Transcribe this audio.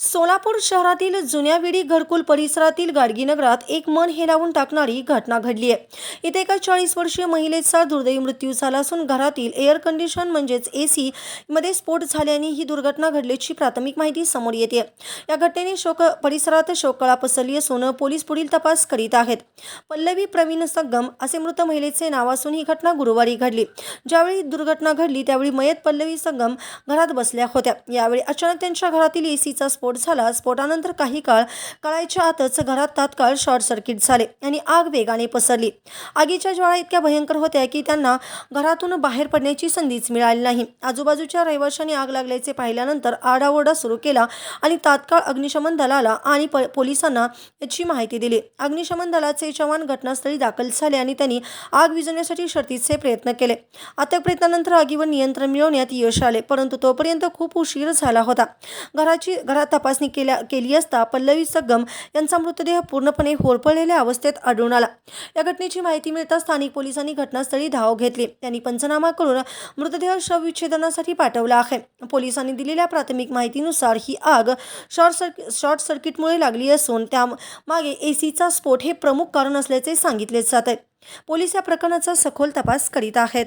सोलापूर शहरातील जुन्या विडी घरकुल परिसरातील गाडगी नगरात एक मन हेलावून टाकणारी घटना घडली आहे. इथे एका चाळीस वर्षीय महिलेचा दुर्दैवी मृत्यू झाला असून घरातील एअर कंडिशन म्हणजेच ए सी मध्ये स्फोट झाल्याने ही दुर्घटना घडल्याची प्राथमिक माहिती समोर येते. या घटनेने शोक परिसरात शोककळा पसरली असून पोलीस पुढील तपास करीत आहेत. पल्लवी प्रवीण संगम असे मृत महिलेचे नाव असून ही घटना गुरुवारी घडली. ज्यावेळी दुर्घटना घडली त्यावेळी मयत पल्लवी संगम घरात बसल्या होत्या. यावेळी अचानक त्यांच्या घरातील ए सीचा स्फोट झाला. स्फोटानंतर काही काळ कळायच्या आतच घरात तात्काळ शॉर्ट सर्किट झाले आणि आग वेगाने पसरली. आगीच्या ज्वाळा इतक्या भयंकर होत्या की त्यांना घरातून बाहेर पडण्याची संधीच मिळाली नाही. आजूबाजूच्या रहिवाशांनी आग लागल्याचे पाहिल्यानंतर आरडाओरडा सुरू केला आणि तात्काळ अग्निशमन दलाला आणि प- पोलिसांना याची माहिती दिली. अग्निशमन दलाचे जवान घटनास्थळी दाखल झाले आणि त्यांनी आग विझवण्यासाठी शर्तीचे प्रयत्न केले. अथक प्रयत्नानंतर आगीवर नियंत्रण मिळवण्यात यश आले परंतु तोपर्यंत खूप उशीर झाला होता. घराची घरात तपासणी केल्या केली असता पल्लवी सगम यांचा मृतदेह पूर्णपणे होरपळलेल्या अवस्थेत आढळून आला. या घटनेची माहिती मिळताच स्थानिक पोलिसांनी घटनास्थळी धाव घेतली. त्यांनी पंचनामा करून मृतदेह शवविच्छेदनासाठी पाठवला आहे. पोलिसांनी दिलेल्या प्राथमिक माहितीनुसार ही आग शॉर्ट सर्कि शॉर्ट सर्किटमुळे लागली असून त्या मागे सीचा स्फोट हे प्रमुख कारण असल्याचे सांगितले जात आहे. पोलीस या प्रकरणाचा सखोल तपास करीत आहेत.